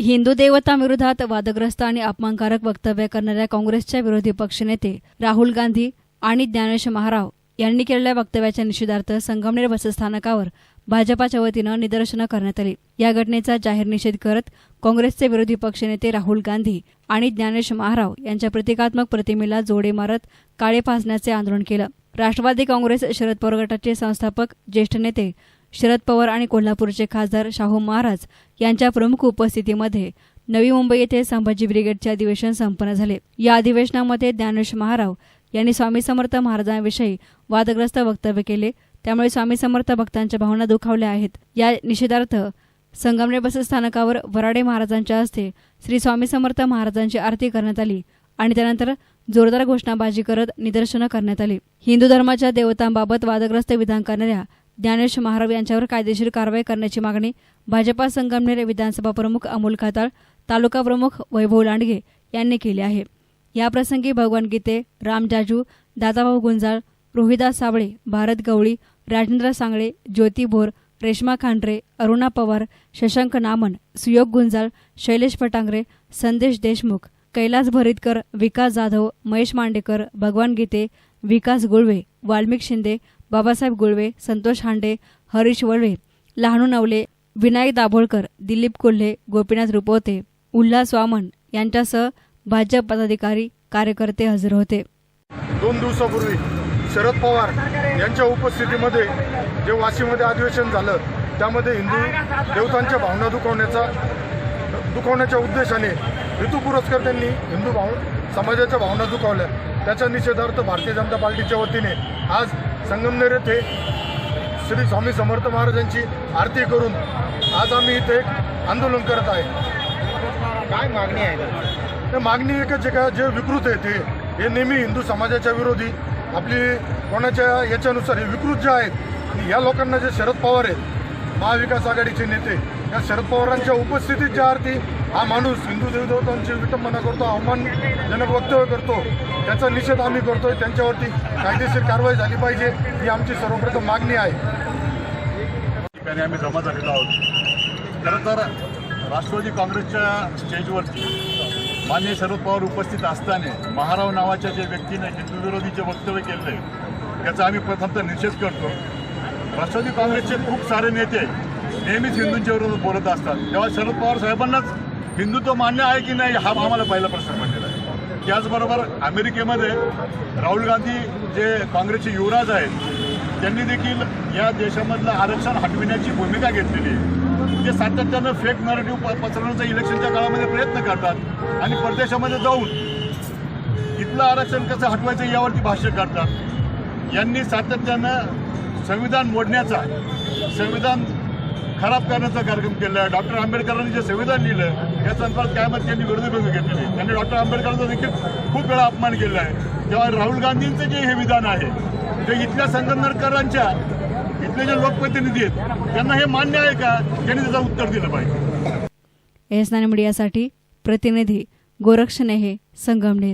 हिंदू देवतांविरोधात वादग्रस्त आणि अपमानकारक वक्तव्य करणाऱ्या काँग्रेसच्या विरोधी पक्षनेते राहुल गांधी आणि ज्ञानेश महाराव यांनी केलेल्या वक्तव्याच्या निषेधार्थ संगमनेर बसस्थानकावर भाजपाच्या वतीनं निदर्शनं करण्यात आली. या घटनेचा जाहीर निषेध करत काँग्रेसचे विरोधी पक्षनेते राहुल गांधी आणि ज्ञानेश महाराव यांच्या प्रतिकात्मक प्रतिमेला जोडे मारत काळे फासण्याचे आंदोलन केलं. राष्ट्रवादी काँग्रेस शरद पवार गटाचे संस्थापक ज्येष्ठ नेते शरद पवार आणि कोल्हापूरचे खासदार शाहू महाराज यांच्या प्रमुख उपस्थितीमध्ये नवी मुंबई येथे संभाजी ब्रिगेडचे अधिवेशन संपन्न झाले. या अधिवेशनामध्ये ज्ञानेश महाराव यांनी स्वामी समर्थ महाराजांविषयी वादग्रस्त वक्तव्य केले. त्यामुळे स्वामी समर्थ भक्तांच्या भावना दुखावल्या आहेत. या निषेधार्थ संगमनेर बसस्थानकावर वराडे महाराजांच्या हस्ते श्री स्वामी समर्थ महाराजांची आरती करण्यात आली आणि त्यानंतर जोरदार घोषणाबाजी करत निदर्शनं करण्यात आली. हिंदू धर्माच्या देवतांबाबत वादग्रस्त विधान करणाऱ्या ज्ञानेश महाराव यांच्यावर कायदेशीर कारवाई करण्याची मागणी भाजपा संगमनेर विधानसभा प्रमुख अमोल खाताळ तालुका प्रमुख वैभव लांडगे यांनी केली आहे. याप्रसंगी भगवान गीते राम जाजू दादाभाऊ गुंजाळ रोहिदास साबळे भारत गवळी राजेंद्र सांगळे ज्योती भोर रेश्मा खांडरे अरुणा पवार शशांक नामन सुयोग गुंजाळ शैलेश पटांगरे संदेश देशमुख कैलास भरितकर विकास जाधव महेश मांडेकर भगवान गीते विकास गुळवे वाल्मिक शिंदे बाबासाहेब गुळवे संतोष हांडे हरीश वळवे लहानू नवले विनायक दाभोळकर दिलीप कोल्हे गोपीनाथ रुपवते उल्हास वामन यांच्यासह भाजप पदाधिकारी कार्यकर्ते हजर होते. दोन दिवसापूर्वी शरद पवार यांच्या उपस्थितीमध्ये जे वाशीमध्ये अधिवेशन झालं त्यामध्ये हिंदू देवतांच्या भावना दुखवण्याचा दुखवण्याच्या उद्देशाने ऋतू पुरस्कार त्यांनी हिंदू भाव समाजाच्या भावना दुखावल्या. त्याच्या निषेधार्थ भारतीय जनता पार्टीच्या वतीने आज संगमनेर येथे श्री स्वामी समर्थ महाराजांची आरती करून आज आम्ही इथे एक आंदोलन करत आहे. काय मागणी आहे? तर मागणी एकच आहे का जे विकृत आहे ते. हे नेहमी हिंदू समाजाच्या विरोधी आपली कोणाच्या याच्यानुसार हे विकृत जे आहेत आणि या लोकांना जे शरद पवार आहेत महाविकास आघाडीचे नेते या शरद पवारांच्या उपस्थितीत ज्या अर्थी हा माणूस हिंदू देवदेवतांची विटंबना करतो अवमानजनक वक्तव्य करतो त्याचा निषेध आम्ही करतोय त्यांच्यावरती कायदेशीर कारवाई झाली पाहिजे ही आमची सर्वप्रथम मागणी आहे. ठिकाणी आम्ही जमा झालेलो आहोत. खरं तर राष्ट्रवादी काँग्रेसच्या स्टेजवरती मान्य शरद पवार उपस्थित असताना महाराव नावाच्या जे व्यक्तीने हिंदू विरोधी जे वक्तव्य केलं त्याचा आम्ही प्रथमतः निषेध करतो. राष्ट्रवादी काँग्रेसचे खूप सारे नेते नेहमीच हिंदूंच्या विरोधात बोलत असतात. तेव्हा शरद पवार साहेबांनाच हिंदुत्व मान्य आहे की नाही हा आम्हाला पहिला प्रश्न पडलेला आहे. त्याचबरोबर अमेरिकेमध्ये राहुल गांधी जे काँग्रेसचे युवराज आहेत त्यांनी देखील या देशामधलं आरक्षण हटविण्याची भूमिका घेतलेली आहे. ते सातत्यानं फेक नरेटिव्ह पसरवण्याचा इलेक्शनच्या काळामध्ये प्रयत्न करतात आणि परदेशामध्ये जाऊन इथलं आरक्षण कसं हटवायचं यावरती भाष्य करतात. यांनी सातत्यानं संविधान मोडण्याचा संविधान खराब करण्याचा कार्यक्रम केला. डॉक्टर आंबेडकरांनी जे संविधान लिहिलं या संदर्भात कायमत त्यांनी विरोधी भूमिका घेतलेली? त्यांनी डॉक्टर आंबेडकरांचा देखील खूप वेळा अपमान केला आहे. तेव्हा राहुल गांधींचं जे हे विधान आहे ते इथल्या संगमनेरकरांच्या इथले जे लोकप्रतिनिधी आहेत त्यांना हे मान्य आहे का? त्यांनी त्याचं उत्तर दिलं पाहिजे. एस मीडियासाठी प्रतिनिधी गोरक्षणे हे संगमनेर